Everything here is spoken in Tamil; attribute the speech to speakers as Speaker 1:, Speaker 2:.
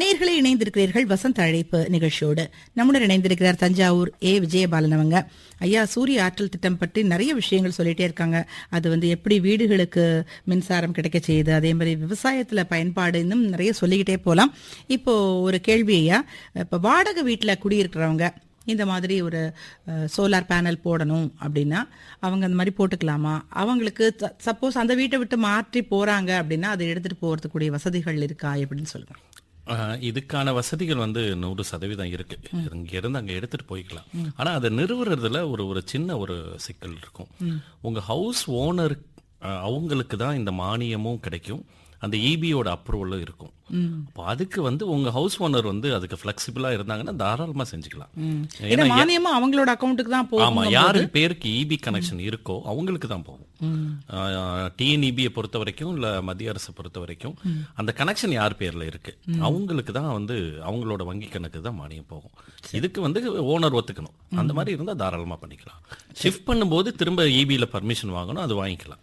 Speaker 1: நேர்களை இணைந்திருக்கிறீர்கள் வசந்த அழைப்பு நிகழ்ச்சியோடு. நம்முடன் இணைந்திருக்கிறார் தஞ்சாவூர் ஏ. விஜயபாலன் அவங்க. ஐயா சூரிய ஆற்றல் திட்டம் பற்றி நிறைய விஷயங்கள் சொல்லிட்டே இருக்காங்க. அது வந்து எப்படி வீடுகளுக்கு மின்சாரம் கிடைக்க செய்யுது? அதே மாதிரி விவசாயத்துல பயன்பாடு இன்னும் நிறைய சொல்லிக்கிட்டே போகலாம் இப்போ ஒரு கேள்வி ஐயா இப்போ வாடகை வீட்டில் குடியிருக்கிறவங்க இந்த மாதிரி ஒரு சோலார் பேனல் போடணும் அப்படின்னா அவங்க அந்த மாதிரி போட்டுக்கலாமா? அவங்களுக்கு சப்போஸ் அந்த வீட்டை விட்டு மாற்றி போறாங்க அப்படின்னா அதை எடுத்துட்டு போறதுக்குரிய வசதிகள் இருக்கா? எப்படின்னு சொல்லுங்க.
Speaker 2: இதுக்கான வசதிகள் வந்து நூறு சதவீதம் இருக்கு. இங்க இருந்து அங்க எடுத்துட்டு போய்க்கலாம். ஆனா அதை நிறுவுறதுல ஒரு ஒரு சின்ன ஒரு சிக்கல் இருக்கும். உங்க ஹவுஸ் ஓனர் அவங்களுக்கு தான் இந்த மானியமும் கிடைக்கும். அந்த இபியோட அப்ரூவலும் இருக்கும். அப்போ அதுக்கு வந்து உங்க ஹவுஸ் ஓனர் வந்து அதுக்கு ஃபிளெக்சிபிளா இருந்தாங்கன்னா தாராளமா செஞ்சுக்கலாம்.
Speaker 1: ஏன்னா மானியமும் அவங்களோட அக்கௌண்ட்டுக்கு தான்
Speaker 2: ஆமா
Speaker 1: போகும்
Speaker 2: யாரு பேருக்கு இபி கனெக்ஷன் இருக்கோ அவங்களுக்கு தான் போகும். டிஎன்இபியை பொறுத்த வரைக்கும் இல்ல மத்திய அரசை பொறுத்த வரைக்கும் அந்த கனெக்ஷன் யார் பேர்ல இருக்கு? அவங்களுக்கு தான் வந்து அவங்களோட வங்கி கணக்கு தான் மானியம் போகும். இதுக்கு வந்து ஓனர் ஒத்துக்கணும். அந்த மாதிரி இருந்தா தாராளமா பண்ணிக்கலாம். ஷிஃப்ட் பண்ணும்போது திரும்ப இபியில பர்மிஷன் வாங்கணும் அது வாங்கிக்கலாம்.